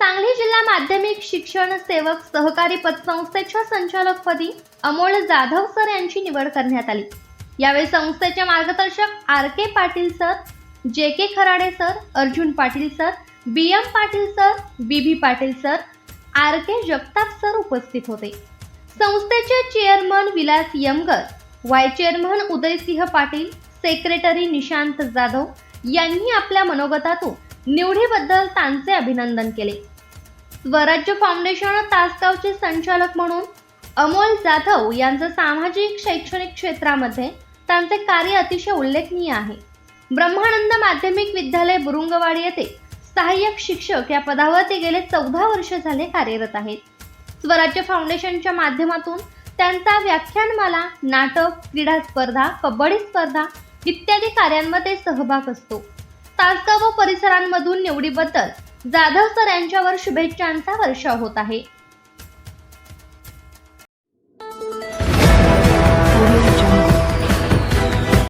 सांगली जिल्हा माध्यमिक शिक्षण सेवक सहकारी पतसंस्थेच्या संचालकपदी अमोल जाधव सर यांची निवड करण्यात आली. यावेळी संस्थेचे मार्गदर्शक R K Patil sir J K Kharade sir Arjun Patil sir B M Patil sir B B Patil sir R K Jagtap sir उपस्थित होते. संस्थेचे chairman Vilas Yamgar vice chairman Udaysinh Patil secretary Nishant Jadhav यांनी आपल्या मनोगतातून निवडीबद्दल त्यांचे अभिनंदन केले. स्वराज्य फाउंडेशन तासगावचे संचालक म्हणून अमोल जाधव यांचं सामाजिक शैक्षणिक क्षेत्रामध्ये त्यांचे कार्य अतिशय उल्लेखनीय आहे. ब्रह्मानंद माध्यमिक विद्यालय बुरुंगवाडी येथे सहाय्यक शिक्षक या पदावर ते गेले चौदा वर्ष झाले कार्यरत आहेत. स्वराज्य फाउंडेशनच्या माध्यमातून त्यांचा व्याख्यानमाला नाटक क्रीडा स्पर्धा कबड्डी स्पर्धा इत्यादी कार्यांमध्ये सहभाग असतो. तासगाव व परिसरांमधून निवडीबद्दल जाधव सर यांच्यावर शुभेच्छांचा वर्षाव होत आहे.